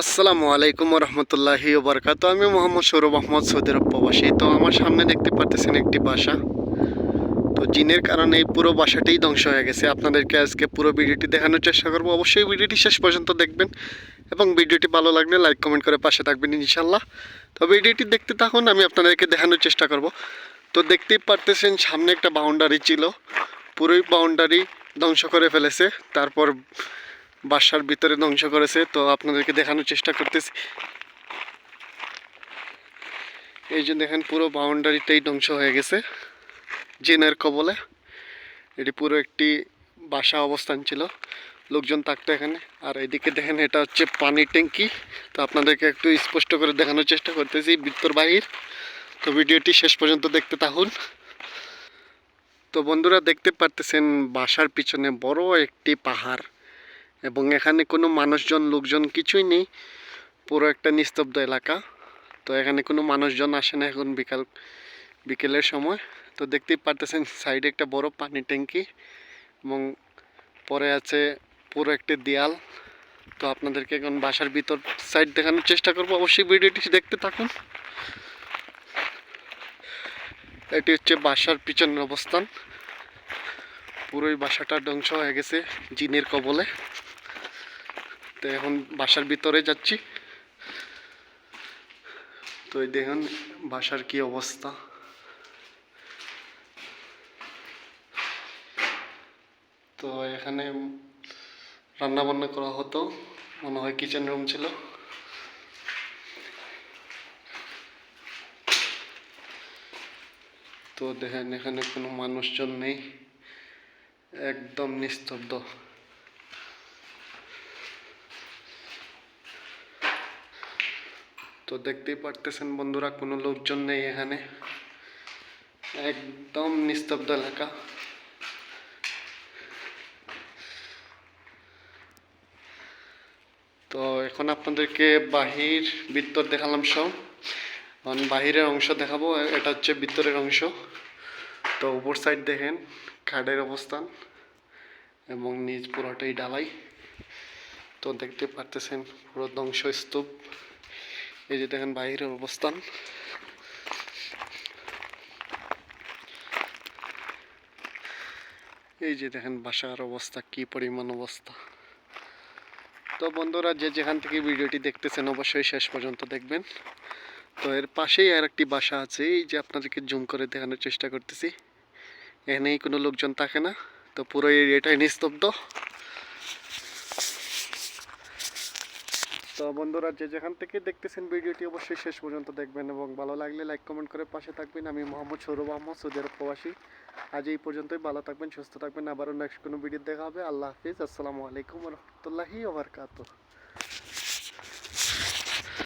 আসসালামু আলাইকুম রহমতুল্লাহি ওবরকাত। আমি মোহাম্মদ সৌরভ আহমদ, সৌদি আরব প্রবাসী। তো আমার সামনে দেখতে পারতেছেন একটি বাসা। তো জিনের কারণে এই পুরো বাসাটাই ধ্বংস হয়ে গেছে। আপনাদেরকে আজকে পুরো ভিডিওটি দেখানোর চেষ্টা করব। অবশ্যই ভিডিওটি শেষ পর্যন্ত দেখবেন এবং ভিডিওটি ভালো লাগলে লাইক, কমেন্ট করে পাশে থাকবেন ইনশাল্লাহ তো ভিডিওটি দেখতে থাকুন, আমি আপনাদেরকে দেখানোর চেষ্টা করব। তো দেখতেই পারতেছেন, সামনে একটা বাউন্ডারি ছিল। পুরোই বাউন্ডারি ধ্বংস করে ফেলেছে। তারপর বাসার ভিতরে ধ্বংস করেছে, তো আপনাদেরকে দেখানোর চেষ্টা করতেছি। এই যে দেখেন, পুরো বাউন্ডারিটাই ধ্বংস হয়ে গেছে, জেনের কবলে। এটি পুরো একটি বাসা অবস্থান ছিল, লোকজন থাকতো এখানে। আর এদিকে দেখেন, এটা হচ্ছে পানির ট্যাঙ্কি। তো আপনাদেরকে একটু স্পষ্ট করে দেখানোর চেষ্টা করতেছি, ভিতর বাহির। তো ভিডিওটি শেষ পর্যন্ত দেখতে থাকুন। তো বন্ধুরা, দেখতে পারতেছেন, বাসার পিছনে বড় একটি পাহাড়। এবং এখানে কোনো মানুষজন, লোকজন কিছুই নেই। পুরো একটা নিস্তব্ধ এলাকা। তো এখানে কোনো মানুষজন আসে না এখন বিকাল, বিকেলের সময়। তো দেখতেই পারতেছেন, সাইডে একটা বড় পানি ট্যাঙ্কি এবং পরে আছে পুরো একটা দেয়াল। তো আপনাদেরকে এখন বাসার ভিতর সাইড দেখানোর চেষ্টা করব। অবশ্যই ভিডিওটি দেখতে থাকুন। এটি হচ্ছে বাসার পিছনের অবস্থান। পুরোই বাসাটা ধ্বংস হয়ে গেছে, জিনের কবলে। তো এখন বাসার ভিতরে যাচ্ছি। তো এই দেখুন বাসার কি অবস্থা। তো এখানে রান্না বান্না করা হতো, মনে হয় কিচেন রুম ছিল। তো দেখেন এখানে কোনো মানুষজন নেই, একদম নিস্তব্ধ। তো দেখতেই পারতেছেন বন্ধুরা, কোনো লোকজন নেই এখানে। একদম নিস্তব্ধ এলাকা। তো এখন আপনাদেরকে বাহির ভিতর দেখালাম সব। এখন বাহিরের অংশ দেখাবো, এটা হচ্ছে ভিতরের অংশ। তো উপর সাইড দেখেন খাডের অবস্থান এবং নিচ পুরোটাই ডালাই তো দেখতে পারতেছেন পুরো ধ্বংসস্তূপ। এই যে দেখেন বাইরের অবস্থান। এই যে দেখেন বাসার অবস্থা, কি পরিমাণ অবস্থা। তো বন্ধুরা, যে যেখান থেকে ভিডিওটি দেখতেছেন, অবশ্যই শেষ পর্যন্ত দেখবেন। তো এর পাশেই আর একটি বাসা আছে, এই যে আপনাদেরকে জুম করে দেখানোর চেষ্টা করতেছি। এখানেই কোনো লোকজন থাকে না, তো পুরো এরিয়াটাই নিস্তব্ধ। তো বন্ধুরা, যে যেখান থেকে দেখতেছেন ভিডিওটি অবশ্যই শেষ পর্যন্ত দেখবেন এবং ভালো লাগলে লাইক কমেন্ট করে পাশে থাকবেন। আমি মোহাম্মদ সৌরভ আহমদ সৌদি আরব প্রবাসী। আজ এই পর্যন্তই, ভালো থাকবেন, সুস্থ থাকবেন। আবারও নেক্সট কোনো ভিডিও দেখা হবে। আল্লাহ হাফিজ। আসসালামু আলাইকুম রহমতুল্লাহি ওবরকাত